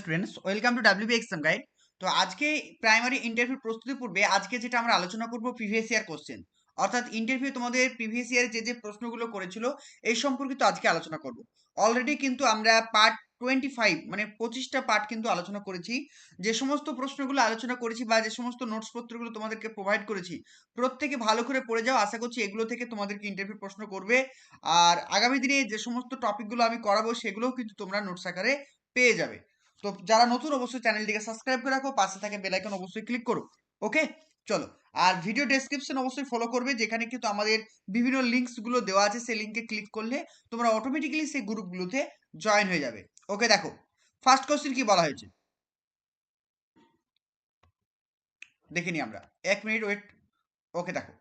Students welcome to WB exam guide তো আজকে primary interview প্রস্তুতি পূর্বে আজকে যেটা আমরা আলোচনা করব প্রিভিয়াস ইয়ার কোশ্চেন অর্থাৎ ইন্টারভিউ তোমাদের প্রিভিয়াস ইয়ারে যে যে প্রশ্নগুলো করেছিল, এই সম্পর্কিত আজকে আলোচনা করব। অলরেডি কিন্তু আমরা পার্ট টোয়েন্টি ফাইভ মানে পঁচিশটা পার্ট কিন্তু আলোচনা করেছি। যে সমস্ত প্রশ্নগুলো আলোচনা করেছি বা যে সমস্ত নোটস পত্রগুলো তোমাদেরকে প্রোভাইড করেছি, প্রত্যেকে ভালো করে পড়ে যাও। আশা করছি এগুলো থেকে তোমাদেরকে ইন্টারভিউ প্রশ্ন করবে। আর আগামী দিনে যে সমস্ত টপিকগুলো আমি করাবো, সেগুলোও কিন্তু তোমরা নোটস আকারে পেয়ে যাবে। তো যারা নতুন অবশ্যই চ্যানেলটিকে সাবস্ক্রাইব করে রাখো, পাশে থাকে বেল আইকন অবশ্যই ক্লিক করো ওকে চলো, আর ভিডিও ডেসক্রিপশন অবশ্যই ফলো করবে, যেখানে কিন্তু আমাদের বিভিন্ন লিঙ্কসগুলো দেওয়া আছে, সেই লিঙ্কে ক্লিক করলে তোমরা অটোমেটিক্যালি সেই গ্রুপগুলোতে জয়েন হয়ে যাবে ওকে দেখো ফার্স্ট কোশ্চেন কি বলা হয়েছে? দেখে নি আমরা, এক মিনিট ওয়েট ওকে দেখো।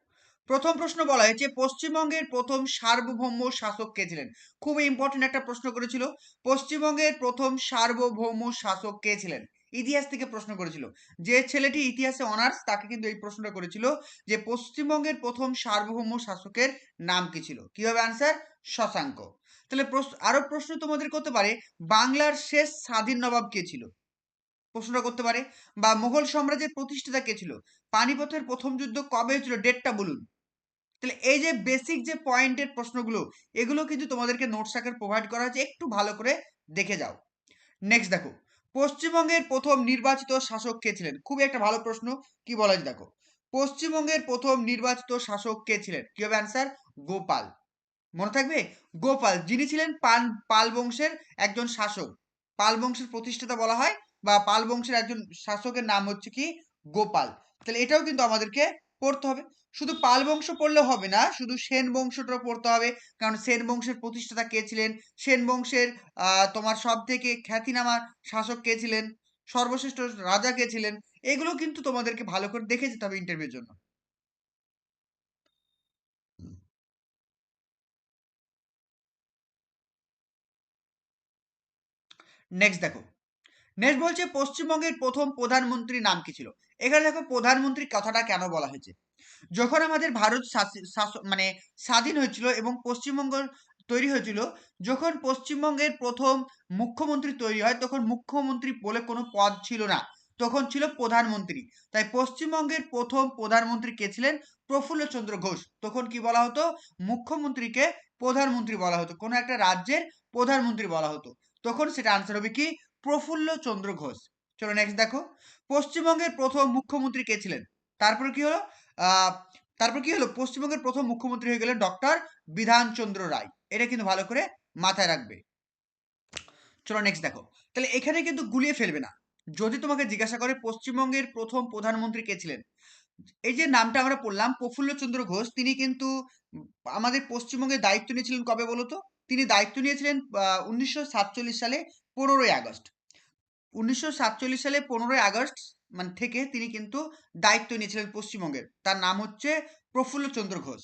প্রথম প্রশ্ন বলা হয়েছে, পশ্চিমবঙ্গের প্রথম সার্বভৌম শাসক কে ছিলেন? খুব ইম্পর্টেন্ট একটা প্রশ্ন করেছিল। পশ্চিমবঙ্গের প্রথম সার্বভৌম শাসক কে ছিলেন? ইতিহাস থেকে প্রশ্ন করেছিল। যে ছেলেটি ইতিহাসে অনার্স, তাকে কিন্তু এই প্রশ্নটা করেছিল যে, পশ্চিমবঙ্গের প্রথম সার্বভৌম শাসকের নাম কি ছিল? কি হবে আনসার শশাঙ্ক। তাহলে আরও প্রশ্ন তোমাদের করতে পারে, বাংলার শেষ স্বাধীন নবাব কে ছিল? প্রশ্নটা করতে পারে, বা মুঘল সাম্রাজ্যের প্রতিষ্ঠাতা কে ছিল? পানিপথের প্রথম যুদ্ধ কবে হয়েছিল? ডেটটা বলুন। তাহলে এই যে বেসিক যে পয়েন্টের প্রশ্নগুলো, এগুলো কিন্তু তোমাদেরকে নোটস আকার প্রোভাইড করা হয়েছে, একটু ভালো করে দেখে যাও। নেক্সট দেখো, পশ্চিমবঙ্গের প্রথম নির্বাচিত শাসক কে ছিলেন? খুবই একটা ভালো প্রশ্ন, কি বলা দেখো? পশ্চিমবঙ্গের প্রথম নির্বাচিত শাসক কে ছিলেন? কি হবে অ্যান্সার গোপাল। মনে থাকবে? গোপাল, যিনি ছিলেন পাল পাল বংশের একজন শাসক। পাল বংশের প্রতিষ্ঠাতা বলা হয়, বা পাল বংশের একজন শাসকের নাম হচ্ছে কি? গোপাল। তাহলে এটাও কিন্তু আমাদেরকে পড়তে হবে। শুধু পাল বংশ পড়লে হবে না, শুধু সেন বংশটাও পড়তে হবে। কারণ সেন বংশের প্রতিষ্ঠাতা কে ছিলেন? সেন বংশের তোমার সব থেকে খ্যাতিনামা শাসক কে ছিলেন? সর্বশ্রেষ্ঠ রাজা কে ছিলেন? এগুলো কিন্তু তোমাদেরকে ভালো করে দেখে যেতে হবে ইন্টারভিউর জন্য। নেক্সট দেখো। নেক্সট বলছে, পশ্চিমবঙ্গের প্রথম প্রধানমন্ত্রী নাম কি ছিল? এখানে দেখো প্রধানমন্ত্রী কথাটা কেন বলা হয়েছে? যখন আমাদের ভারত মানে স্বাধীন হয়েছিল এবং পশ্চিমবঙ্গ তৈরি হয়েছিল, যখন পশ্চিমবঙ্গের প্রথম মুখ্যমন্ত্রী তৈরি হয়, তখন মুখ্যমন্ত্রী বলে কোনো পদ ছিল না। তখন ছিল প্রধানমন্ত্রী। তাই পশ্চিমবঙ্গের প্রথম প্রধানমন্ত্রী কে ছিলেন? প্রফুল্লচন্দ্র ঘোষ। তখন কি বলা হতো? মুখ্যমন্ত্রীকে প্রধানমন্ত্রী বলা হতো। কোনো একটা রাজ্যের প্রধানমন্ত্রী বলা হতো। তখন সেটা আনসার হবে কি? প্রফুল্ল চন্দ্র ঘোষ। চলো নেক্সট দেখো। পশ্চিমবঙ্গের প্রথম মুখ্যমন্ত্রী কে ছিলেন? তারপর কি হলো? তারপর কি হলো? পশ্চিমবঙ্গের প্রথম মুখ্যমন্ত্রী হয়ে গেলেন ডক্টর বিধানচন্দ্র রায়। এটা কিন্তু ভালো করে মাথায় রাখবে। চলো নেক্সট দেখো। তাহলে এখানে কিন্তু গুলিয়ে ফেলবে না। যদি তোমাকে জিজ্ঞাসা করে পশ্চিমবঙ্গের প্রথম প্রধানমন্ত্রী কে ছিলেন, এই যে নামটা আমরা পড়লাম প্রফুল্লচন্দ্র ঘোষ, তিনি কিন্তু আমাদের পশ্চিমবঙ্গের দায়িত্ব নিয়েছিলেন কবে বলতো তিনি দায়িত্ব নিয়েছিলেন উনিশশো সাতচল্লিশ সালে পনেরোই আগস্ট। উনিশশো সাতচল্লিশ সালে পনেরোই আগস্ট মানে থেকে তিনি কিন্তু দায়িত্ব নিয়েছিলেন পশ্চিমবঙ্গের। তার নাম হচ্ছে প্রফুল্লচন্দ্র ঘোষ।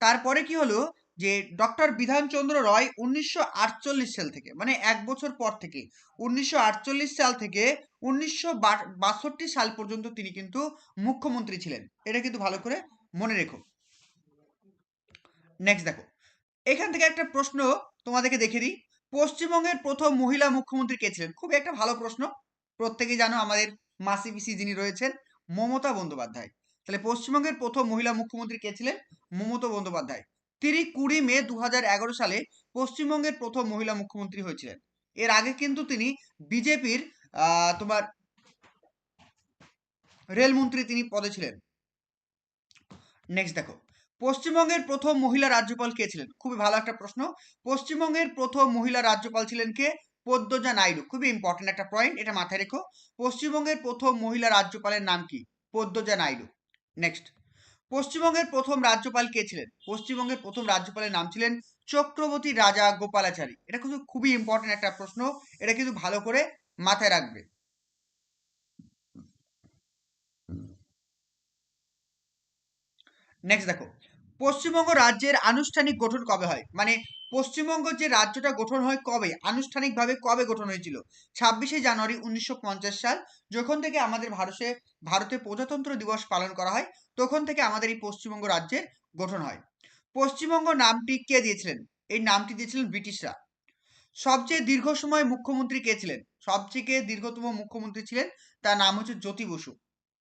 তারপরে কি হলো যে ডক্টর বিধানচন্দ্র রয় উনিশশো আটচল্লিশ সাল থেকে মানে এক বছর পর থেকে, উনিশশো আটচল্লিশ সাল থেকে উনিশশো বাষট্টি সাল পর্যন্ত তিনি কিন্তু মুখ্যমন্ত্রী ছিলেন। এটা কিন্তু ভালো করে মনে রেখো। নেক্সট দেখো। এখান থেকে একটা প্রশ্ন তোমাদেরকে দেখে দিই। পশ্চিমবঙ্গের প্রথম মহিলা মুখ্যমন্ত্রী কে ছিলেন? খুবই একটা ভালো প্রশ্ন। প্রত্যেকেই জানো আমাদের মাসি পিসি যিনি রয়েছেন, মমতা বন্দ্যোপাধ্যায়। তাহলে পশ্চিমবঙ্গের প্রথম মহিলা মুখ্যমন্ত্রী কে ছিলেন? মমতা বন্দ্যোপাধ্যায়। তিনি কুড়ি মে দু হাজার এগারো সালে পশ্চিমবঙ্গের প্রথম মহিলা মুখ্যমন্ত্রী হয়েছিলেন। এর আগে কিন্তু তিনি বিজেপির তোমার রেলমন্ত্রী তিনি পদে ছিলেন। নেক্সট দেখো। পশ্চিমবঙ্গের প্রথম মহিলা রাজ্যপাল কে ছিলেন? খুবই ভালো একটা প্রশ্ন। পশ্চিমবঙ্গের প্রথম মহিলা রাজ্যপাল ছিলেন কে? পদ্মজা নাইডু। খুবই ইম্পর্টেন্ট একটা পয়েন্ট এটা মাথায় রেখো। পশ্চিমবঙ্গের প্রথম মহিলা রাজ্যপালের নাম কি? পদ্মজা নাইডু। নেক্সট পশ্চিমবঙ্গের প্রথম রাজ্যপাল কে ছিলেন? পশ্চিমবঙ্গের প্রথম রাজ্যপালের নাম ছিলেন চক্রবর্তী রাজা গোপালাচারী। এটা কিন্তু খুবই ইম্পর্টেন্ট একটা প্রশ্ন। এটা কিন্তু ভালো করে মাথায় রাখবে। নেক্সট দেখো। পশ্চিমবঙ্গ রাজ্যের আনুষ্ঠানিক গঠন কবে হয়? মানে পশ্চিমবঙ্গ যে রাজ্যটা গঠন হয় কবে? আনুষ্ঠানিকভাবে কবে গঠন হয়েছিল? ছাব্বিশে জানুয়ারি উনিশশো পঞ্চাশ সাল, যখন থেকে আমাদের ভারতে ভারতে প্রজাতন্ত্র দিবস পালন করা হয়, তখন থেকে আমাদের এই পশ্চিমবঙ্গ রাজ্যের গঠন হয়। পশ্চিমবঙ্গ নামটি কে দিয়েছিলেন? এই নামটি দিয়েছিলেন ব্রিটিশরা। সবচেয়ে দীর্ঘ সময় মুখ্যমন্ত্রী কে ছিলেন? সবচেয়ে দীর্ঘতম মুখ্যমন্ত্রী ছিলেন, তার নাম হচ্ছে জ্যোতি বসু।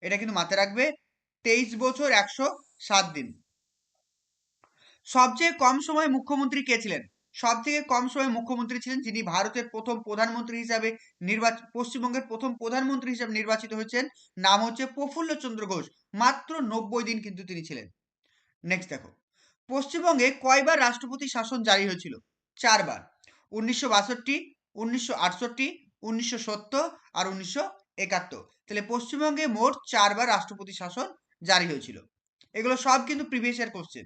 এটা কিন্তু মাথায় রাখবে, তেইশ বছর একশো সাত দিন। সবচেয়ে কম সময় মুখ্যমন্ত্রী কে ছিলেন? সব থেকে কম সময় মুখ্যমন্ত্রী ছিলেন যিনি ভারতের প্রথম প্রধানমন্ত্রী হিসাবে নির্বাচন পশ্চিমবঙ্গের প্রথম প্রধানমন্ত্রী হিসাবে নির্বাচিত হয়েছেন। নাম হচ্ছে প্রফুল্ল চন্দ্র ঘোষ। মাত্র নব্বই দিন কিন্তু তিনি ছিলেন। নেক্সট দেখো। পশ্চিমবঙ্গে কয়বার রাষ্ট্রপতি শাসন জারি হয়েছিল? চারবার। উনিশশো বাষট্টি, উনিশশো আটষট্টি, উনিশশো সত্তর আর উনিশশো একাত্তর। তাহলে পশ্চিমবঙ্গে মোট চারবার রাষ্ট্রপতি শাসন জারি হয়েছিল। এগুলো সব কিন্তু প্রিভিয়াস ইয়ার কোশ্চেন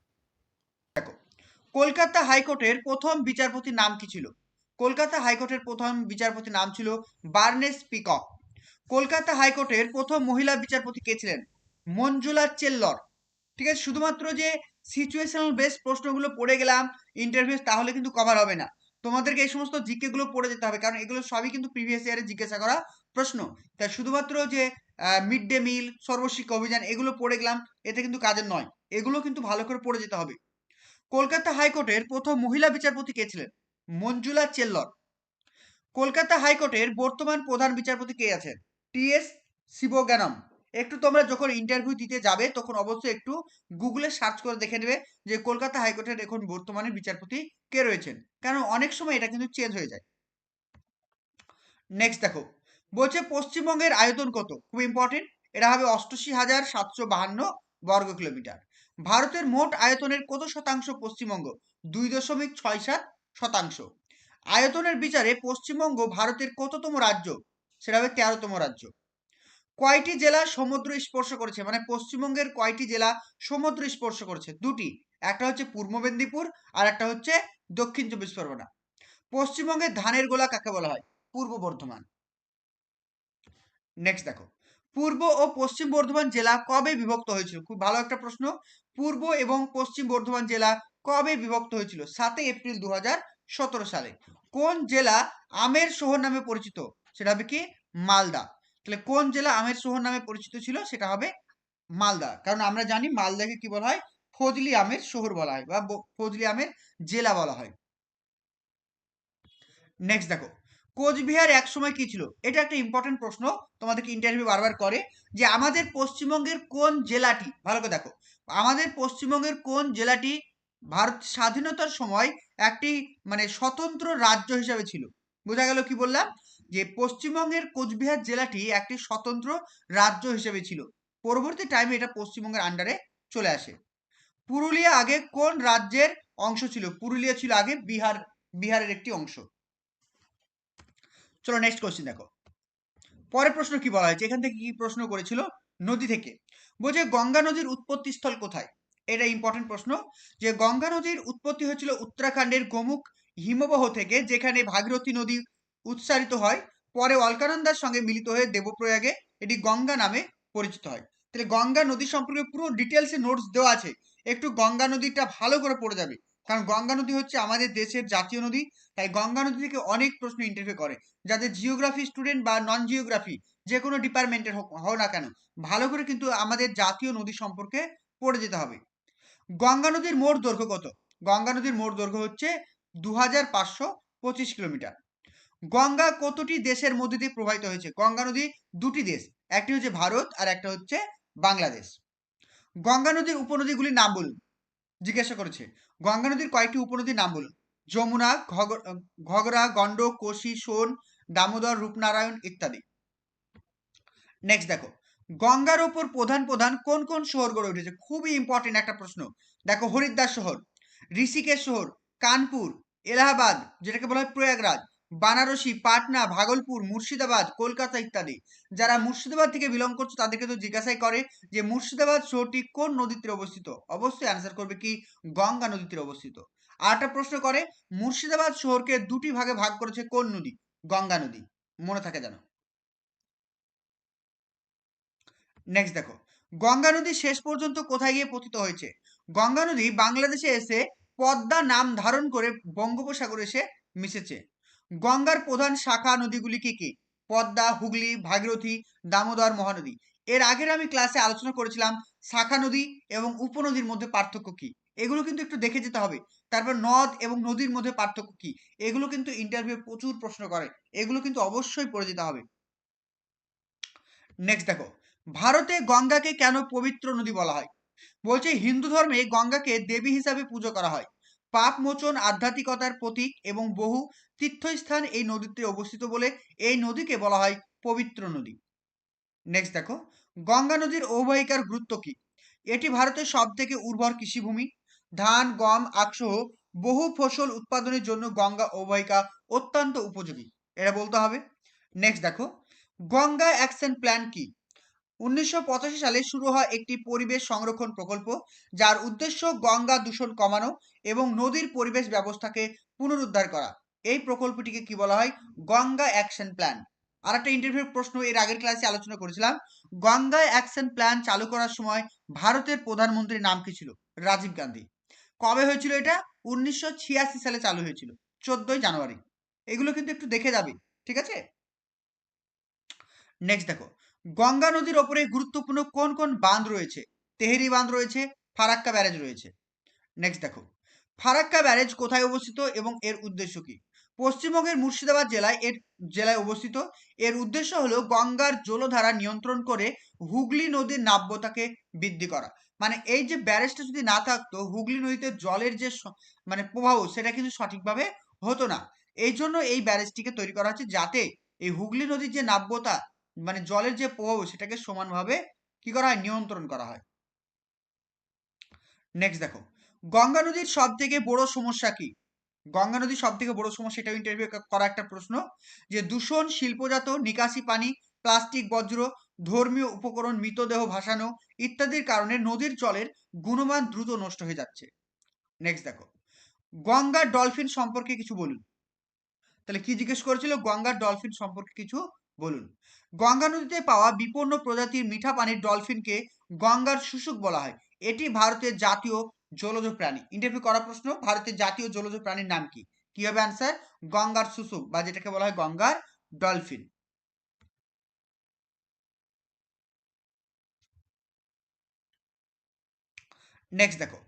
কলকাতা হাইকোর্টের প্রথম বিচারপতির নাম কি ছিল? কলকাতা হাইকোর্টের প্রথম বিচারপতির নাম ছিল বার্নেস পিকক। কলকাতা হাইকোর্টের প্রথম মহিলা বিচারপতি কে ছিলেন? মঞ্জুলা চেল্লর। ঠিক আছে, শুধুমাত্র যে সিচুয়েশনাল বেস প্রশ্নগুলো পড়ে গেলাম ইন্টারভিউ তাহলে কিন্তু কভার হবে না। তোমাদেরকে এই সমস্ত জিকে গুলো পড়ে যেতে হবে, কারণ এগুলো সবই কিন্তু প্রিভিয়াস ইয়ারে জিজ্ঞাসা করা প্রশ্ন। তাই শুধুমাত্র যে mid day meal Sarva Shiksha Abhiyan, এগুলো পড়ে গেলাম, এতে কিন্তু কাজের নয়। এগুলো কিন্তু ভালো করে পড়ে যেতে হবে। কলকাতা হাইকোর্টের প্রথম মহিলা বিচারপতি কে ছিলেন? মঞ্জুলা চেল্লর। কলকাতা হাইকোর্টের বর্তমান প্রধান বিচারপতি কে আছেন? T S Sivagnanam. একটু তোমরা যখন ইন্টারভিউ দিতে যাবে, তখন অবশ্যই একটু গুগলে সার্চ করে দেখে নেবে যে কলকাতা হাইকোর্টের এখন বর্তমানে বিচারপতি কে রয়েছেন। কারণ অনেক সময় এটা কিন্তু চেঞ্জ হয়ে যায়। নেক্সট দেখো। বলছে পশ্চিমবঙ্গের আয়তন কত? খুব ইম্পর্টেন্ট এটা হবে অষ্টআশি হাজার সাতশো বাহান্ন বর্গ কিলোমিটার। ভারতের মোট আয়তনের কত শতাংশ পশ্চিমবঙ্গ? দুই দশমিক ছয় সাত শতাংশ। আয়তনের বিচারে পশ্চিমবঙ্গ ভারতের কততম রাজ্য? সেটা হবে তেরোতম রাজ্য। কয়টি জেলা সমুদ্র স্পর্শ করেছে? মানে পশ্চিমবঙ্গের কয়টি জেলা সমুদ্র স্পর্শ করেছে? দুটি। একটা হচ্ছে পূর্ব মেদিনীপুর, আর একটা হচ্ছে দক্ষিণ চব্বিশ পরগনা। পশ্চিমবঙ্গের ধানের গোলা কাকে বলা হয়? পূর্ব বর্ধমান। নেক্সট দেখো। পূর্ব ও পশ্চিম বর্ধমান জেলা কবে বিভক্ত হয়েছিল? খুব ভালো একটা প্রশ্ন। পূর্ব এবং পশ্চিম বর্ধমান জেলা কবে বিভক্ত হয়েছিল? সাতই এপ্রিল দু সালে। কোন জেলা আমের শহর নামে পরিচিত? সেটা হবে কি? মালদা। তাহলে কোন জেলা আমের শহর নামে পরিচিত ছিল? সেটা হবে মালদা। কারণ আমরা জানি মালদাকে কি বলা হয়? ফজলি আমের শহর বলা হয় ব- ফজলি আমের জেলা বলা হয়। নেক্সট দেখো। কোচবিহার এক সময় কি ছিল? এটা একটা ইম্পর্টেন্ট প্রশ্ন, তোমাদেরকে ইন্টারভিউ বারবার করে, যে আমাদের পশ্চিমবঙ্গের কোন জেলাটি, ভালো করে দেখো, আমাদের পশ্চিমবঙ্গের কোন জেলাটি ভারত স্বাধীনতার সময় একটি মানে স্বতন্ত্র রাজ্য হিসাবে ছিল? বোঝা গেল কি বললাম? যে পশ্চিমবঙ্গের কোচবিহার জেলাটি একটি স্বতন্ত্র রাজ্য হিসেবে ছিল। পরবর্তী টাইমে এটা পশ্চিমবঙ্গের আন্ডারে চলে আসে। পুরুলিয়া আগে কোন রাজ্যের অংশ ছিল? পুরুলিয়া ছিল আগে বিহার, বিহারের একটি অংশ। চলো নেক্সট কোশ্চেন দেখো। পরের প্রশ্ন কি বলা হয়েছে? এখান থেকে কি প্রশ্ন করেছিল? নদী থেকে। বলছে, গঙ্গা নদীর উৎপত্তি স্থল কোথায়? এটা ইম্পর্টেন্ট প্রশ্ন। যে গঙ্গা নদীর উৎপত্তি হয়েছিল উত্তরাখণ্ডের গোমুখ হিমবাহ থেকে, যেখানে ভাগীরথী নদী উৎসারিত হয়। পরে অলকানন্দার সঙ্গে মিলিত হয়ে দেবপ্রয়াগে এটি গঙ্গা নামে পরিচিত হয়। তাহলে গঙ্গা নদী সম্পর্কে পুরো ডিটেলসে নোটস দেওয়া আছে। একটু গঙ্গা নদীটা ভালো করে পড়ে যাবে। কারণ গঙ্গা নদী হচ্ছে আমাদের দেশের জাতীয় নদী, তাই গঙ্গা নদী থেকে অনেক প্রশ্ন ইন্টারভিউ করে। যাদের জিওগ্রাফি স্টুডেন্ট বা নন জিওগ্রাফি যে কোনো ডিপার্টমেন্টের হোক, হও না কেন, ভালো করে কিন্তু আমাদের জাতীয় নদী সম্পর্কে পড়ে যেতে হবে। গঙ্গা নদীর মোট দৈর্ঘ্য কত? গঙ্গা নদীর মোট দৈর্ঘ্য হচ্ছে দু হাজার পাঁচশো পঁচিশ কিলোমিটার। গঙ্গা কতটি দেশের মধ্যে দিয়ে প্রবাহিত হয়েছে? গঙ্গা নদী দুটি দেশ, একটি হচ্ছে ভারত আর একটা হচ্ছে বাংলাদেশ। গঙ্গা নদীর উপনদীগুলির নাম বলুন। জিজ্ঞাসা করেছে। গঙ্গা নদীর কয়েকটি উপনদীর নাম বলুন। যমুনা, ঘগ- ঘগরা গণ্ড কোশি, সোন, দামোদর, রূপনারায়ণ ইত্যাদি। নেক্সট দেখো। গঙ্গার ওপর প্রধান প্রধান কোন কোন শহর গড়ে উঠেছে? খুবই ইম্পর্টেন্ট একটা প্রশ্ন। দেখো, হরিদ্বার শহর, ঋষিকেশ শহর, কানপুর, এলাহাবাদ, যেটাকে বলা হয় প্রয়াগরাজ। বানারসি, পাটনা, ভাগলপুর, মুর্শিদাবাদ, কলকাতা ইত্যাদি। যারা মুর্শিদাবাদ থেকে বিলং করছে, তাদেরকে তো জিজ্ঞাসাই করে যে, মুর্শিদাবাদ শহরটি কোন নদীতে অবস্থিত? অবশ্যই অ্যান্সার করবে কি, গঙ্গা নদীতে অবস্থিত। আর একটা প্রশ্ন করে, মুর্শিদাবাদ শহরকে দুটি ভাগে ভাগ করেছে কোন নদী? গঙ্গা নদী। মনে থাকে জানো নেক্সট দেখো। গঙ্গা নদী শেষ পর্যন্ত কোথায় গিয়ে পতিত হয়েছে? গঙ্গা নদী বাংলাদেশে এসে পদ্মা নাম ধারণ করে বঙ্গোপসাগরে এসে মিশেছে। গঙ্গার প্রধান শাখা নদীগুলি কি কি? পদ্মা, হুগলি, ভাগীরথী, দামোদর, মহানদী। এর আগের আমি ক্লাসে আলোচনা করেছিলাম শাখা নদী এবং উপনদীর মধ্যে পার্থক্য কি। এগুলো কিন্তু একটু দেখে যেতে হবে। তারপর নদ এবং নদীর মধ্যে পার্থক্য কি? এগুলো কিন্তু ইন্টারভিউ প্রচুর প্রশ্ন করে। এগুলো কিন্তু অবশ্যই পড়ে যেতে হবে। নেক্সট দেখো। ভারতে গঙ্গাকে কেন পবিত্র নদী বলা হয়? বলছে হিন্দু ধর্মে গঙ্গাকে দেবী হিসাবে পুজো করা হয়। পাপ মোচন আধ্যাত্মিকতার প্রতীক এবং বহু তীর্থস্থান এই নদীতে অবস্থিত বলে এই নদীকে বলা হয় পবিত্র নদী। নেক্সট দেখো, গঙ্গা নদীর অববাহিকার গুরুত্ব কি? এটি ভারতের সব থেকে উর্বর কৃষিভূমি। ধান, গম আখসহ বহু ফসল উৎপাদনের জন্য গঙ্গা অববাহিকা অত্যন্ত উপযোগী। এটা বলতে হবে। নেক্সট দেখো, গঙ্গা অ্যাকশন প্ল্যান কি? উনিশশো পঁচাশি সালে শুরু হয় একটি পরিবেশ সংরক্ষণ প্রকল্প, যার উদ্দেশ্য গঙ্গা দূষণ কমানো এবং নদীর পরিবেশ ব্যবস্থাকে পুনরুদ্ধার করা। এই প্রকল্পটিকে কি বলা হয়? Ganga action plan. আর একটা ইন্টারভিউ প্রশ্ন এর আগের ক্লাসে আলোচনা করেছিলাম। গঙ্গা অ্যাকশন প্ল্যান চালু করার সময় ভারতের প্রধানমন্ত্রীর নাম কি ছিল? রাজীব গান্ধী। কবে হয়েছিল এটা? উনিশশো ছিয়াশি সালে চালু হয়েছিল, চোদ্দই জানুয়ারি। এগুলো কিন্তু একটু দেখে যাবে, ঠিক আছে? নেক্সট দেখো। গঙ্গা নদীর ওপরে গুরুত্বপূর্ণ কোন কোন বাঁধ রয়েছে? তেহেরি বাঁধ রয়েছে, ফারাক্কা ব্যারেজ রয়েছে। নেক্সট দেখো। ফারাক্কা ব্যারেজ কোথায় অবস্থিত এবং এর উদ্দেশ্য কি? পশ্চিমবঙ্গের মুর্শিদাবাদ জেলায় এর, জেলায় অবস্থিত। এর উদ্দেশ্য হলো গঙ্গার জলধারা নিয়ন্ত্রণ করে হুগলি নদীর নাব্যতাকে বৃদ্ধি করা। মানে এই যে ব্যারেজটা যদি না থাকতো, হুগলি নদীতে জলের যে মানে প্রবাহ, সেটা কিন্তু সঠিকভাবে হতো না। এই জন্য এই ব্যারেজটিকে তৈরি করা হচ্ছে যাতে এই হুগলি নদীর যে নাব্যতা মানে জলের যে প্রবাহ, সেটাকে সমানভাবে কি করা হয়? নিয়ন্ত্রণ করা হয়। নেক্সট দেখো। গঙ্গা নদীর সব থেকে বড় সমস্যা কি? গঙ্গা নদীর সব থেকে বড় সমস্যা এটাও ইন্টারভিউ করা একটা প্রশ্ন। যে দূষণ, শিল্পজাত, নিকাশি পানি, প্লাস্টিক, বজ্র, ধর্মীয় উপকরণ, মৃতদেহ ভাসানো ইত্যাদির কারণে নদীর জলের গুণমান দ্রুত নষ্ট হয়ে যাচ্ছে। নেক্সট দেখো। গঙ্গা ডলফিন সম্পর্কে কিছু বলুন। তাহলে কি জিজ্ঞেস করেছিল? গঙ্গার ডলফিন সম্পর্কে কিছু বলুন। গঙ্গা নদীতে পাওয়া বিপন্ন প্রজাতির মিঠা পানির ডলফিনকে গঙ্গার শুশুক বলা হয়। এটি ভারতের জাতীয় জলজ প্রাণী। ইন্টারভিউ করা প্রশ্ন, ভারতের জাতীয় জলজ প্রাণীর নাম কি? কি হবে অ্যান্সার গঙ্গার শুশুক বা যেটাকে বলা হয় গঙ্গার ডলফিন। নেক্সট দেখো।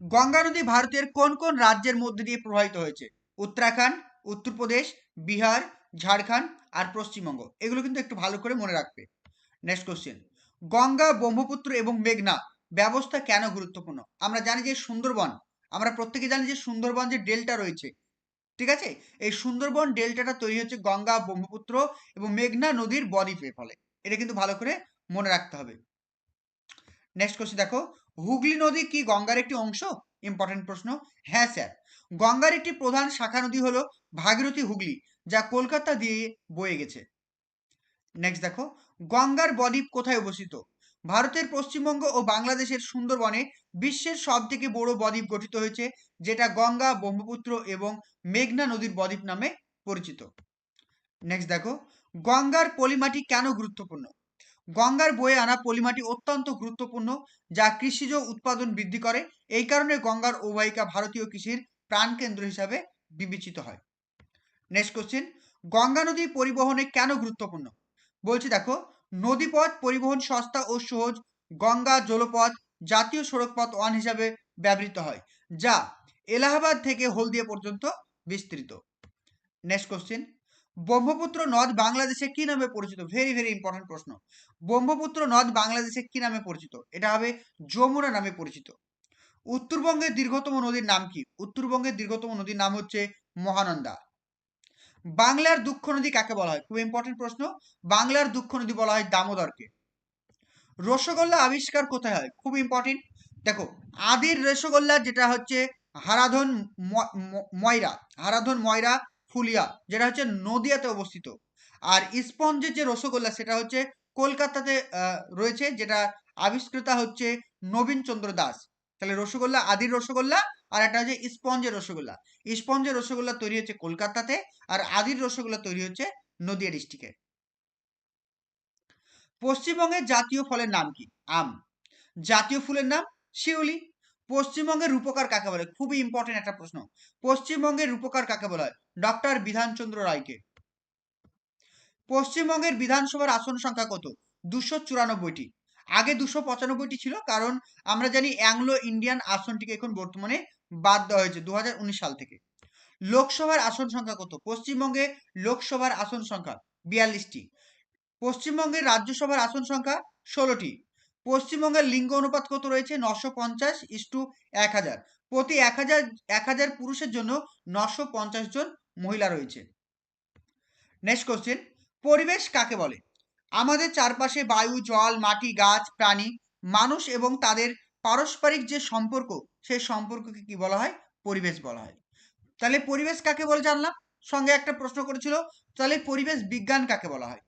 গঙ্গা নদী ভারতের কোন কোন রাজ্যের মধ্যে দিয়ে প্রবাহিত হয়েছে? উত্তরাখণ্ড, উত্তরপ্রদেশ, বিহার ঝাড়খণ্ড আর পশ্চিমবঙ্গ। এগুলো কিন্তু একটু ভালো করে মনে রাখবে। নেক্সট কোশ্চেন গঙ্গা, ব্রহ্মপুত্র এবং মেঘনা ব্যবস্থা কেন গুরুত্বপূর্ণ? আমরা জানি যে সুন্দরবন, আমরা প্রত্যেকে জানি যে সুন্দরবন যে ডেল্টা রয়েছে, ঠিক আছে? এই সুন্দরবন ডেল্টাটা তৈরি হচ্ছে গঙ্গা, ব্রহ্মপুত্র এবং মেঘনা নদীর বদ্বীপের ফলে। এটা কিন্তু ভালো করে মনে রাখতে হবে। নেক্সট কোশ্চেন দেখো। হুগলি নদী কি গঙ্গার একটি অংশ? ইম্পর্টেন্ট প্রশ্ন। হ্যাঁ স্যার গঙ্গার একটি প্রধান শাখা নদী হলো ভাগীরথী হুগলি। যা কলকাতা দিয়ে বয়ে গেছে। নেক্সট দেখো, গঙ্গার বদ্বীপ কোথায় অবস্থিত? ভারতের পশ্চিমবঙ্গ ও বাংলাদেশের সুন্দরবনে বিশ্বের সব থেকে বড় বদ্বীপ গঠিত হয়েছে, যেটা গঙ্গা, ব্রহ্মপুত্র এবং মেঘনা নদীর বদ্বীপ নামে পরিচিত। নেক্সট দেখো, গঙ্গার পলিমাটি কেন গুরুত্বপূর্ণ? গঙ্গার বয়ে আনা পলিমাটি অত্যন্ত গুরুত্বপূর্ণ, যা কৃষিজ উৎপাদন বৃদ্ধি করে, এই কারণে গঙ্গার অববাহিকা ভারতীয় কৃষির প্রাণকেন্দ্র হিসাবে বিবেচিত হয়। নেক্সট কোশ্চেন গঙ্গা নদী পরিবহনে কেন গুরুত্বপূর্ণ? বলছি দেখো, নদীপথ পরিবহন সস্তা ও সহজ, গঙ্গা জলপথ জাতীয় সড়কপথ ওয়ান হিসাবে ব্যবহৃত হয়, যা এলাহাবাদ থেকে হলদিয়া পর্যন্ত বিস্তৃত। নেক্সট কোশ্চেন ব্রহ্মপুত্র নদ বাংলাদেশে কি নামে পরিচিত? ভেরি ভেরি ইম্পর্টেন্ট প্রশ্ন। ব্রহ্মপুত্র নদ বাংলাদেশে কি নামে পরিচিত? এটা হবে যমুনা নামে পরিচিত। উত্তরবঙ্গের দীর্ঘতম নদীর নাম কি? উত্তরবঙ্গের দীর্ঘতম নদীর নাম হচ্ছে মহানন্দা। বাংলার দুঃখ নদী কাকে বলা হয়? খুব ইম্পর্টেন্ট প্রশ্ন। বাংলার দুঃখ নদী বলা হয় দামোদরকে। রসগোল্লা আবিষ্কার কোথায় হয়? খুব ইম্পর্টেন্ট দেখো, আদির রসগোল্লা যেটা হচ্ছে হারাধন ময়রা হারাধন ময়রা ফুলিয়া, যেটা হচ্ছে নদিয়াতে অবস্থিত। আর স্পঞ্জের যে রসগোল্লা, সেটা হচ্ছে কলকাতাতে রয়েছে, যেটা আবিষ্কৃতা হচ্ছে নবীন চন্দ্র দাস। তাহলে রসগোল্লা, আদির রসগোল্লা আর একটা হচ্ছে স্পঞ্জের রসগোল্লা। স্পঞ্জের রসগোল্লা তৈরি হচ্ছে কলকাতাতে আর আদির রসগোল্লা তৈরি হচ্ছে নদিয়া ডিস্ট্রিক্টে পশ্চিমবঙ্গের জাতীয় ফলের নাম কি? আম। জাতীয় ফুলের নাম শিউলি। পশ্চিমবঙ্গের রূপকার কাকে বলে? খুবই ইম্পর্টেন্ট একটা প্রশ্ন। পশ্চিমবঙ্গের রূপকার কাকে বলা হয়? ডক্টর বিধানচন্দ্র রায়কে। পশ্চিমবঙ্গের বিধানসভার আসন সংখ্যা কত? দুশো চুরানব্বইটি। আগে দুশো পঁচানব্বইটি ছিল, কারণ আমরা জানি অ্যাংলো ইন্ডিয়ান আসনটিকে এখন বর্তমানে বাদ দেওয়া হয়েছে দু হাজার উনিশ সাল থেকে। লোকসভার আসন সংখ্যা কত? পশ্চিমবঙ্গে লোকসভার আসন সংখ্যা বিয়াল্লিশটি। পশ্চিমবঙ্গের রাজ্যসভার আসন সংখ্যা ষোলোটি। পশ্চিমবঙ্গের লিঙ্গ অনুপাত কত রয়েছে? নশো পঞ্চাশ ইস্টু এক হাজার। প্রতি এক হাজার এক হাজার পুরুষের জন্য নশো পঞ্চাশ জন মহিলা রয়েছে। নেক্সট কোশ্চেন পরিবেশ কাকে বলে? আমাদের চারপাশে বায়ু, জল, মাটি, গাছ, প্রাণী, মানুষ এবং তাদের পারস্পরিক যে সম্পর্ক সেই সম্পর্ককে কি বলা হয়? পরিবেশ বলা হয়। তাহলে পরিবেশ কাকে বলে জানলাম? সঙ্গে একটা প্রশ্ন করেছিল, তাহলে পরিবেশ বিজ্ঞান কাকে বলা হয়?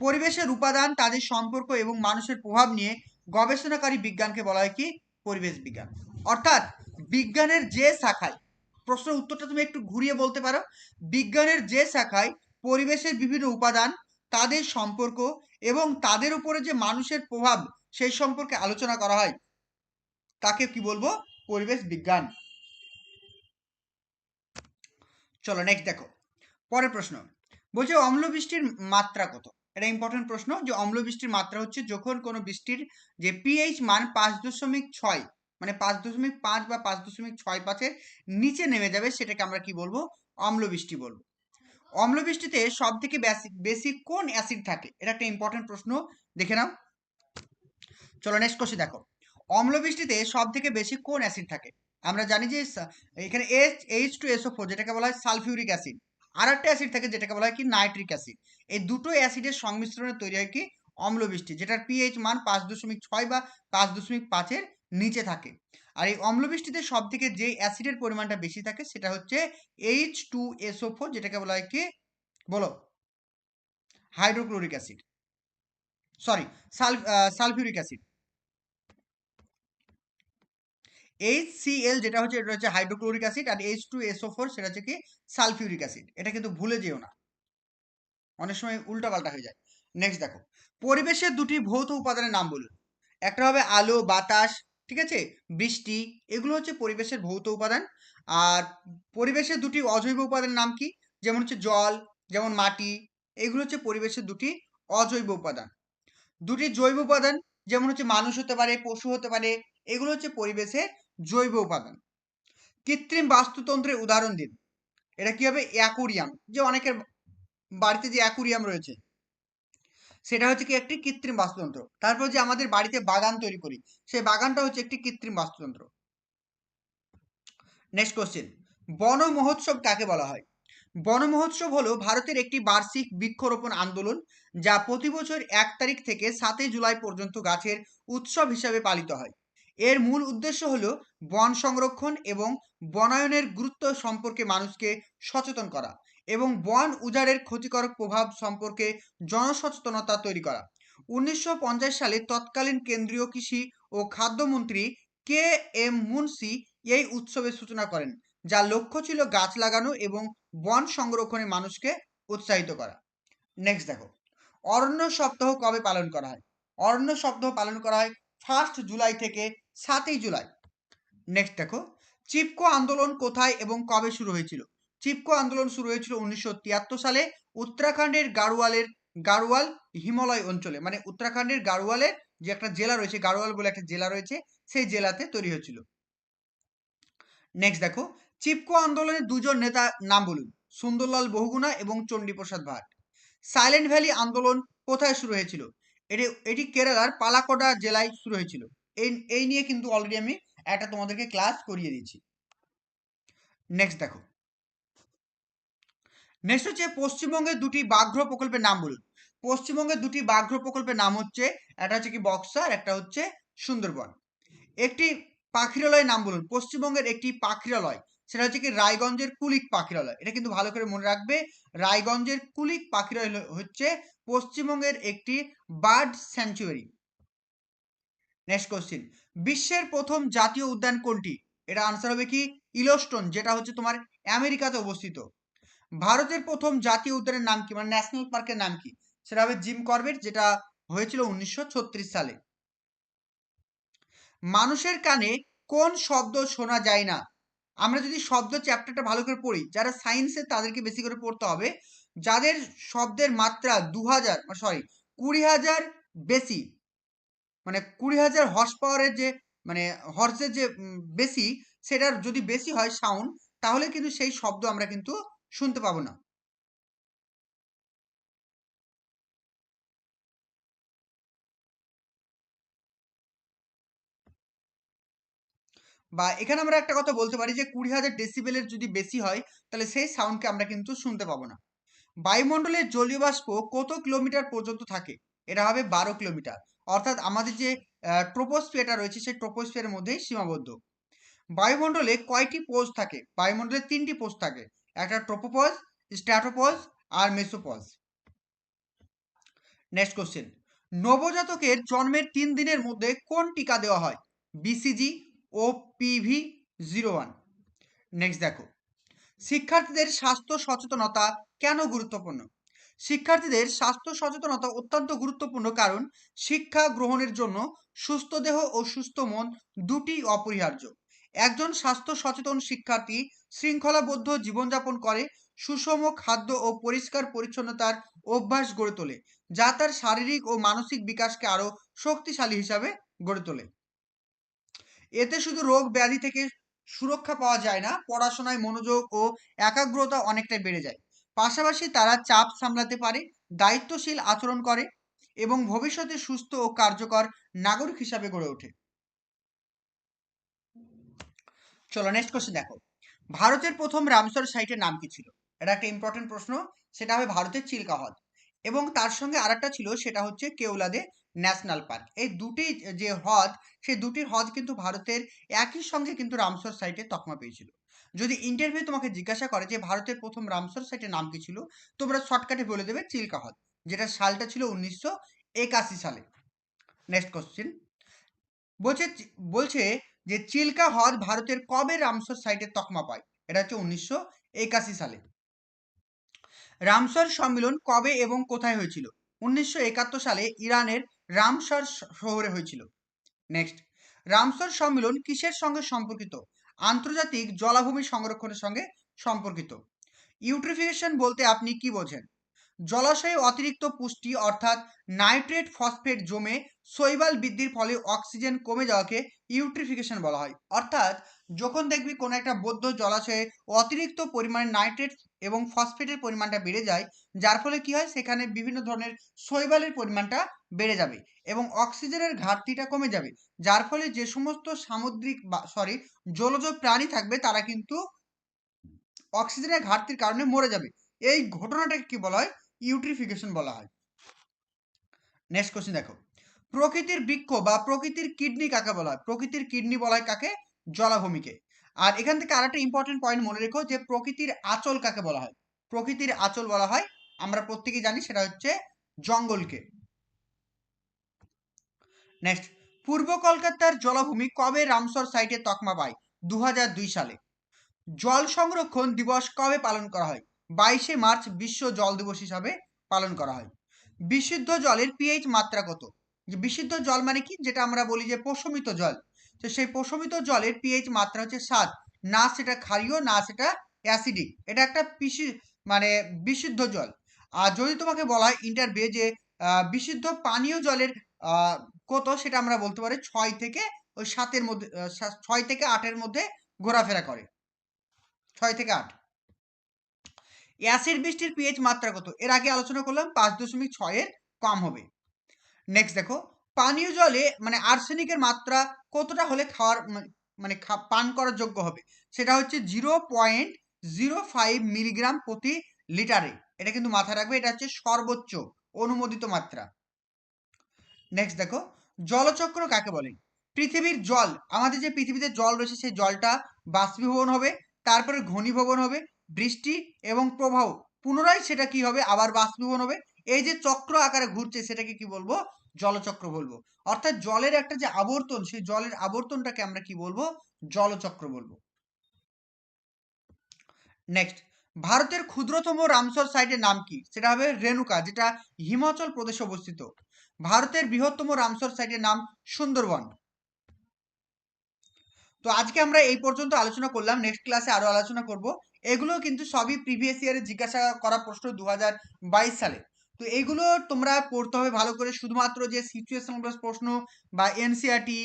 পরিবেশের উপাদান, তাদের সম্পর্ক এবং মানুষের প্রভাব নিয়ে গবেষণাকারী বিজ্ঞানকে বলা হয় কি? পরিবেশ বিজ্ঞান। অর্থাৎ বিজ্ঞানের যে শাখায়, প্রশ্নের উত্তরটা তুমি একটু ঘুরিয়ে বলতে পারো? বিজ্ঞানের যে শাখায় পরিবেশের বিভিন্ন উপাদান, তাদের সম্পর্ক এবং তাদের উপরে যে মানুষের প্রভাব, সেই সম্পর্কে আলোচনা করা হয়, তাকে কি বলব? পরিবেশ বিজ্ঞান। চলো নেক্সট দেখো। পরের প্রশ্ন। বলছে অম্ল বৃষ্টির মাত্রা কত? এটা ইম্পর্টেন্ট প্রশ্ন যে অম্ল বৃষ্টির মাত্রা হচ্ছে যখন কোনো বৃষ্টির যে পিএইচ মান পাঁচ দশমিক ছয় মানে পাঁচ দশমিক পাঁচ বা পাঁচ দশমিক ছয় পাঁচের নিচে নেমে যাবে সেটাকে আমরা কি বলব? অম্ল বৃষ্টি বলব। অম্ল বৃষ্টিতে সব থেকে বেশি কোন অ্যাসিড থাকে? এটা একটা ইম্পর্টেন্ট প্রশ্ন। দেখে নাও। চলো নেক্সট কোশ্চেন দেখো। অম্ল বৃষ্টিতে সব থেকে বেশি কোন অ্যাসিড থাকে? আমরা জানি যে এখানে S H two SO four যেটাকে বলা হয় সালফিউরিক অ্যাসিড। আর একটা অ্যাসিড থাকে যেটাকে বলা হয় কি? Nitric acid. এই দুটো অ্যাসিডের সংমিশ্রণে তৈরি হয় কি? অম্লবৃষ্টি, যেটার পিএইচ মান পাঁচ দশমিক ছয় বা পাঁচ দশমিক পাঁচের নিচে থাকে। আর এই অম্লবৃষ্টিতে সব থেকে যে অ্যাসিডের পরিমাণটা বেশি থাকে সেটা হচ্ছে এইচ টু এসও ফোর যেটাকে বলা হয় কি? বলো। Hydrochloric acid. Sorry sulphuric acid. H CL যেটা হচ্ছে, এটা হচ্ছে হাইড্রোক্লোরিক অ্যাসিড আর এইচ টু এসও ফোর সেটা হচ্ছে কি? সালফিউরিক অ্যাসিড এটা কিন্তু ভুলে যেও না। অনেক সময় উল্টাপাল্টা হয়ে যায়। নেক্সট দেখো। পরিবেশের দুটি ভৌত উপাদানের নাম বলুন। একটা হবে আলো, বাতাস, ঠিক আছে? বৃষ্টি, এগুলো হচ্ছে পরিবেশের ভৌত উপাদান। আর পরিবেশের দুটি অজৈব উপাদানের নাম কি? যেমন হচ্ছে জল, যেমন মাটি, এগুলো হচ্ছে পরিবেশের দুটি অজৈব উপাদান। দুটি জৈব উপাদান, যেমন হচ্ছে মানুষ হতে পারে, পশু হতে পারে, এগুলো হচ্ছে পরিবেশের জৈব উপাদান। কৃত্রিম বাস্তুতন্ত্রের উদাহরণ দিন। এটা কি হবে? অ্যাকুরিয়াম। যে অনেকের বাড়িতে যে অ্যাকুরিয়াম রয়েছে, সেটা হচ্ছে কি একটি কৃত্রিম বাস্তুতন্ত্র। তারপর যে আমাদের বাড়িতে বাগান তৈরি করি, সেই বাগানটা হচ্ছে একটি কৃত্রিম বাস্তুতন্ত্র। নেক্সট কোশ্চেন বন মহোৎসব কাকে বলা হয়? বন মহোৎসব হলো ভারতের একটি বার্ষিক বৃক্ষরোপণ আন্দোলন, যা প্রতি বছর এক তারিখ থেকে সাতই জুলাই পর্যন্ত গাছের উৎসব হিসাবে পালিত হয়। এর মূল উদ্দেশ্য হলো বন সংরক্ষণ এবং বনায়নের গুরুত্ব সম্পর্কে মানুষকে সচেতন করা এবং বন উজাড়ের ক্ষতিকারক প্রভাব সম্পর্কে জনসচেতনতা তৈরি করা। উনিশশো পঞ্চাশ সালে তৎকালীন কেন্দ্রীয় কৃষি ও খাদ্যমন্ত্রী কে এম মুন্সি এই উৎসবের সূচনা করেন, যার লক্ষ্য ছিল গাছ লাগানো এবং বন সংরক্ষণে মানুষকে উৎসাহিত করা। নেক্সট দেখো, অরণ্য সপ্তাহ কবে পালন করা হয়? অরণ্য সপ্তাহ পালন করা হয় ফার্স্ট জুলাই থেকে সাতই জুলাই। নেক্সট দেখো, চিপকো আন্দোলন কোথায় এবং কবে শুরু হয়েছিল? চিপকো আন্দোলন শুরু হয়েছিল উনিশশো তিয়াত্তর সালে উত্তরাখণ্ডের গাড়োয়ালের, গাড়োয়াল হিমালয় অঞ্চলে। মানে উত্তরাখণ্ডের গাড়োয়ালের যে একটা জেলা রয়েছে, গাড়োয়াল বলে একটা জেলা রয়েছে, সেই জেলাতে তৈরি হয়েছিল। নেক্সট দেখো, চিপকো আন্দোলনের দুজন নেতা নাম বলুন। সুন্দরলাল বহুগুণা এবং চণ্ডীপ্রসাদ ভাট। সাইলেন্ট ভ্যালি আন্দোলন কোথায় শুরু হয়েছিল? এটি এটি কেরালার পালাকোডা জেলায় শুরু হয়েছিল। এই এই নিয়ে কিন্তু অলরেডি আমি একটা তোমাদেরকে ক্লাস করিয়ে দিয়েছি নেক্সট দেখো। নেক্সট হচ্ছে পশ্চিমবঙ্গের দুটি বাঘ্র প্রকল্পের নাম বলুন। পশ্চিমবঙ্গের দুটি বাঘ্র প্রকল্পের নাম হচ্ছে, একটা হচ্ছে কি বক্সার একটা হচ্ছে সুন্দরবন। একটি পাখিরালয়ের নাম বলুন। পশ্চিমবঙ্গের একটি পাখিরালয়, সেটা হচ্ছে কি রায়গঞ্জের কুলিক পাখিরালয়। এটা কিন্তু ভালো করে মনে রাখবে। রায়গঞ্জের কুলিক পাখিরালয় হচ্ছে পশ্চিমবঙ্গের একটি বার্ড স্যাংচুয়ারি নেক্সট কোশ্চিন বিশ্বের প্রথম জাতীয় উদ্যান কোনটি? এটা আনসার হবে কি? ইলোস্টোন যেটা হচ্ছে তোমার আমেরিকাতে অবস্থিত। ভারতের প্রথম জাতীয় উদ্যানের নাম কি? মানে ন্যাশনাল পার্কের নাম কি? সেটা হবে জিম করবেট, যেটা হয়েছিল উনিশশো ছত্রিশ সালে। মানুষের কানে কোন শব্দ শোনা যায় না? আমরা যদি শব্দ চ্যাপ্টারটা ভালো করে পড়ি, যারা সায়েন্সে তাদেরকে বেশি করে পড়তে হবে, যাদের শব্দের মাত্রা দু হাজার সরি কুড়ি হাজার বেশি মানে কুড়ি হাজার হর্স পাওয়ারের যে মানে হর্সের যে বেশি, সেটার যদি বেশি হয় সাউন্ড তাহলে কিন্তু সেই শব্দ আমরা কিন্তু শুনতে পাবো না। বা এখানে আমরা একটা কথা বলতে পারি যে, কুড়ি হাজার ডেসিবেলের যদি বেশি হয়, তাহলে সেই সাউন্ডকে আমরা কিন্তু শুনতে পাবো না। বায়ুমণ্ডলের জলীয় বাষ্প কত কিলোমিটার পর্যন্ত থাকে? এটা হবে বারো কিলোমিটার। অর্থাৎ আমাদের যে ট্রোপোস্ফিয়ারটা রয়েছে, সেই ট্রোপোস্ফিয়ারের মধ্যেই সীমাবদ্ধ। বায়ুমণ্ডলে কয়টি পোজ থাকে? বায়ুমণ্ডলে তিনটি পোজ থাকে। একটা ট্রোপোপজ স্ট্র্যাটোপজ আর মেসোপজ নেক্সট কোশ্চেন নবজাতকের জন্মের তিন দিনের মধ্যে কোন টিকা দেওয়া হয়? BCG OPV zero one next দেখো। শিক্ষার্থীদের স্বাস্থ্য সচেতনতা কেন গুরুত্বপূর্ণ? শিক্ষার্থীদের স্বাস্থ্য সচেতনতা অত্যন্ত গুরুত্বপূর্ণ কারণ শিক্ষা গ্রহণের জন্য সুস্থ দেহ ও সুস্থ মন দুটি অপরিহার্য। একজন স্বাস্থ্য সচেতন শিক্ষার্থী শৃঙ্খলাবদ্ধ জীবনযাপন করে, সুষম খাদ্য ও পরিষ্কার পরিচ্ছন্নতার অভ্যাস গড়ে তোলে, যা তার শারীরিক ও মানসিক বিকাশকে আরও শক্তিশালী হিসাবে গড়ে তোলে। এতে শুধু রোগ ব্যাধি থেকে সুরক্ষা পাওয়া যায় না, পড়াশোনায় মনোযোগ ও একাগ্রতা অনেকটাই বেড়ে যায়। পাশাপাশি তারা চাপ সামলাতে পারে, দায়িত্বশীল আচরণ করে এবং ভবিষ্যতে সুস্থ ও কার্যকর নাগরিক হিসাবে গড়ে ওঠে। চলো নেক্সট কোশ্চেন দেখো। ভারতের প্রথম রামসর সাইটের নাম কি ছিল? এটা একটা ইম্পর্টেন্ট প্রশ্ন, সেটা হবে ভারতের চিল্কা হ্রদ এবং তার সঙ্গে আরেকটা ছিল, সেটা হচ্ছে কেওলাদে ন্যাশনাল পার্ক। এই দুটি যে হ্রদ, সেই দুটি হ্রদ কিন্তু ভারতের একই সঙ্গে কিন্তু রামসর সাইটে তকমা পেয়েছিল। যদি ইন্টারভিউ তোমাকে জিজ্ঞাসা করে যে ভারতের প্রথম রামসর সাইটের নাম কি ছিল, তোমরা শর্টকাটে বলে দেবে চিল্কা হ্রদ, যেটা সালটা ছিল উনিশশো একাশি সালে। নেক্সট কোশ্চেন বলছে বলছে যে চিল্কা হ্রদ ভারতের কবে রামসর সাইটের তকমা পায়? এটা হচ্ছে উনিশশো একাশি সালে। রামসর সম্মেলন কবে এবং কোথায় হয়েছিল? উনিশশো একাত্তর সালে ইরানের রামসর শহরে হয়েছিল। নেক্সট রামসর সম্মেলন কিসের সঙ্গে সম্পর্কিত? আন্তর্জাতিক জলাভূমি সংরক্ষণের সঙ্গে সম্পর্কিত। ইউট্রিফিকেশন বলতে আপনি কি বোঝেন? জলাশয়ে অতিরিক্ত পুষ্টি অর্থাৎ নাইট্রেট ফসফেট জমে শৈবাল বৃদ্ধির ফলে অক্সিজেন কমে যাওয়াকে ইউট্রিফিকেশন বলা হয়। অর্থাৎ যখন দেখবি কোনো একটা বদ্ধ জলাশয়ে অতিরিক্ত পরিমাণে নাইট্রেট এবং ফসফেটের পরিমাণটা বেড়ে যায়, যার ফলে কি হয়? সেখানে বিভিন্ন ধরনের শৈবালের পরিমাণটা বেড়ে যাবে এবং অক্সিজেনের ঘাটতিটা কমে যাবে। যার ফলে যে সমস্ত সামুদ্রিক বা সরি জলজ প্রাণী থাকবে, তারা কিন্তু অক্সিজেনের ঘাটতির কারণে মরে যাবে। এই ঘটনাটাকে কি বলা হয়? ইউট্রিফিকেশন বলা হয়। নেক্সট কোশ্চেন দেখো। প্রকৃতির বৃক্ষ বা প্রকৃতির কিডনি কাকে বলা হয়? প্রকৃতির কিডনি বলা হয় কাকে? জলাভূমিকে। আর এখান থেকে আরেকটা ইম্পর্টেন্ট পয়েন্ট মনে রেখো যে প্রকৃতির আঁচল কাকে বলা হয়? প্রকৃতির আঁচল বলা হয়, আমরা প্রত্যেকেই জানি সেটা হচ্ছে জঙ্গলকে। নেক্সট পূর্ব কলকাতার জলাভূমি কবে রামসর সাইটে তকমা পায়? দু হাজার দুই সালে। জল সংরক্ষণ দিবস কবে পালন করা হয়? বাইশে মার্চ বিশ্ব জল দিবস হিসাবে পালন করা হয়। বিশুদ্ধ জলের পিএইচ মাত্রা কত? বিশুদ্ধ জল মানে কি? যেটা আমরা বলি যে প্রশমিত জল। তো সেই প্রশমিত জলের পিএইচ মাত্রা হচ্ছে সাত। না সেটা ক্ষারীয়, না সেটা অ্যাসিডিক এটা একটা পিসি মানে বিশুদ্ধ জল। আর যদি তোমাকে বলা হয় ইন্টারভিউ যে বিশুদ্ধ পানীয় জলের কত, সেটা আমরা বলতে পারি ছয় থেকে ওই সাতের মধ্যে ছয় থেকে আটের মধ্যে ঘোরাফেরা করে। ছয় থেকে আট। অ্যাসিড বৃষ্টির পিএইচ মাত্রা কত? এর আগে আলোচনা করলাম পাঁচ দশমিক ছয়ের কম হবে। নেক্সট দেখো। পানীয় জলে মানে আর্সেনিকের মাত্রা কতটা হলে খাওয়ার মানে- পান করার যোগ্য হবে? সেটা হচ্ছে zero point zero five milligram প্রতি লিটারে। এটা কিন্তু মাথায় রাখবে, এটা হচ্ছে সর্বোচ্চ অনুমোদিত মাত্রা। নেক্সট দেখো, জলচক্র কাকে বলে? পৃথিবীর জল, আমাদের যে পৃথিবীতে জল রয়েছে, সেই জলটা বাষ্পীভবন হবে, তারপরে ঘনীভবন হবে, বৃষ্টি এবং প্রবাহ। পুনরায় সেটা কি হবে? আবার বাষ্পীভবন হবে। এই যে চক্র আকারে ঘুরছে, সেটাকে কি বলব? জলচক্র বলব। অর্থাৎ জলের একটা যে আবর্তন, সেই জলের আবর্তনটাকে আমরা কি বলব? জলচক্র বলব। নেক্সট ভারতের ক্ষুদ্রতম রামসর সাইটের নাম কি? সেটা হবে রেণুকা, যেটা হিমাচল প্রদেশে অবস্থিত। ভারতের বৃহত্তম রামসর সাইটের নাম সুন্দরবন। তো আজকে আমরা এই পর্যন্ত আলোচনা করলাম। নেক্সট ক্লাসে আরও আলোচনা করব। এগুলো কিন্তু সবই প্রিভিয়াস ইয়ারে জিজ্ঞাসা করা প্রশ্ন দু হাজার বাইশ সালে। তো এইগুলো তোমরা পড়তে হবে ভালো করে। শুধুমাত্র যে সিচুয়েশনাল প্রশ্ন বা এনসিআরটি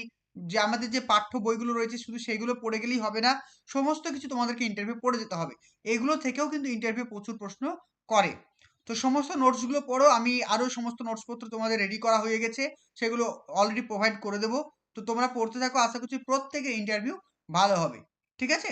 যে আমাদের যে পাঠ্য বইগুলো রয়েছে, শুধু সেগুলো পড়ে গেলেই হবে না। সমস্ত কিছু তোমাদেরকে ইন্টারভিউ পড়ে যেতে হবে। এগুলো থেকেও কিন্তু ইন্টারভিউ প্রচুর প্রশ্ন করে। তো সমস্ত নোটসগুলো পড়ো। আমি আরও সমস্ত নোটসপত্র তোমাদের রেডি করা হয়ে গেছে। সেগুলো অলরেডি প্রোভাইড করে দেবো। তো তোমরা পড়তে থাকো। আশা করছি প্রত্যেকের ইন্টারভিউ ভালো হবে। ঠিক আছে?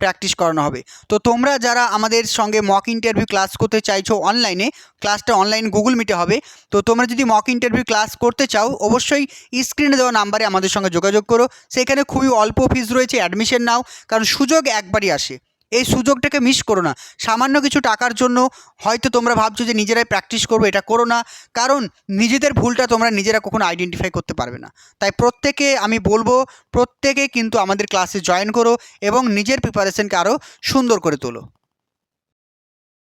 প্র্যাকটিস করানো হবে। তো তোমরা যারা আমাদের সঙ্গে মক ইন্টারভিউ ক্লাস করতে চাইছো অনলাইনে ক্লাসটা অনলাইন গুগল মিটে হবে। তো তোমরা যদি মক ইন্টারভিউ ক্লাস করতে চাও, অবশ্যই স্ক্রিনে দেওয়া নাম্বারে আমাদের সঙ্গে যোগাযোগ করো। সেখানে খুবই অল্প ফিস রয়েছে অ্যাডমিশন নাও, কারণ সুযোগ একবারই আসে। এই সুযোগটাকে মিস করো না। সামান্য কিছু টাকার জন্য হয়তো তোমরা ভাবছ যে নিজেরাই প্র্যাকটিস করব, এটা করো না। কারণ নিজেদের ভুলটা তোমরা নিজেরা কখনো আইডেন্টিফাই করতে পারবে না। তাই প্রত্যেকে, আমি বলব, প্রত্যেকে কিন্তু আমাদের ক্লাসে জয়েন করো এবং নিজের প্রিপারেশনকে আরও সুন্দর করে তোলো।